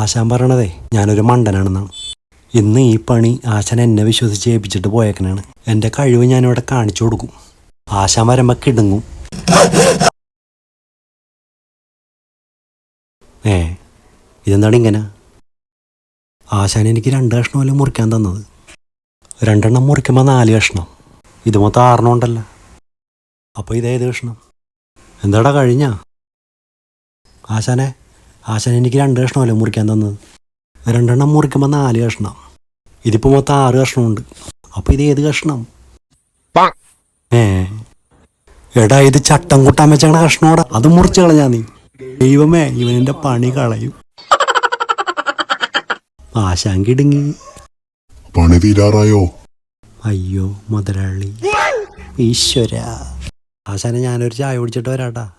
ആശാൻ പറയണതേ ഞാനൊരു മണ്ടനാണെന്നാണ്. ഇന്ന് ഈ പണി ആശാൻ എന്നെ വിശ്വസിച്ച് ഏൽപ്പിച്ചിട്ട് പോയേക്കനാണ് എന്റെ കഴിവ് ഞാനിവിടെ കാണിച്ചു കൊടുക്കും. ആശാൻ വരുമ്പോൾ കിടുങ്ങും. ഏ ഇതെന്താണ് ഇങ്ങനെ? ആശാൻ എനിക്ക് രണ്ട് കഷ്ണമല്ലേ മുറിക്കാൻ തന്നത്. രണ്ടെണ്ണം മുറിക്കുമ്പോൾ നാല് കഷ്ണം. ഇത് മൊത്തം ആറെണ്ണം അപ്പോൾ ഇതേത് കഷ്ണം? എന്താടാ കഴിഞ്ഞ? ആശാനെ ആശാൻ എനിക്ക് രണ്ട് കഷ്ണമല്ലേ മുറിക്കാൻ തന്നത്? രണ്ടെണ്ണം മുറിക്കുമ്പോൾ നാല് കഷ്ണം. ഇതിപ്പോൾ മൊത്തം ആറ് കഷ്ണമുണ്ട്. അപ്പോൾ ഇത് ഏത് കഷ്ണം? ഏ. എടാ ഇത് ചട്ടം കൂട്ടാൻ വെച്ചാണ് കഷ്ണോടാ. അത് മുറിച്ച് കളഞ്ഞാ നീ. ദൈവമേ ഇവനെന്റെ പണി കളയും. ആശാൻ കിടുങ്ങി. പണി തീരാറായോ? അയ്യോ മുതലാളി. ഈശ്വര. ആശാനെ ഞാനൊരു ചായ കുടിച്ചിട്ട് വരാട്ടാ.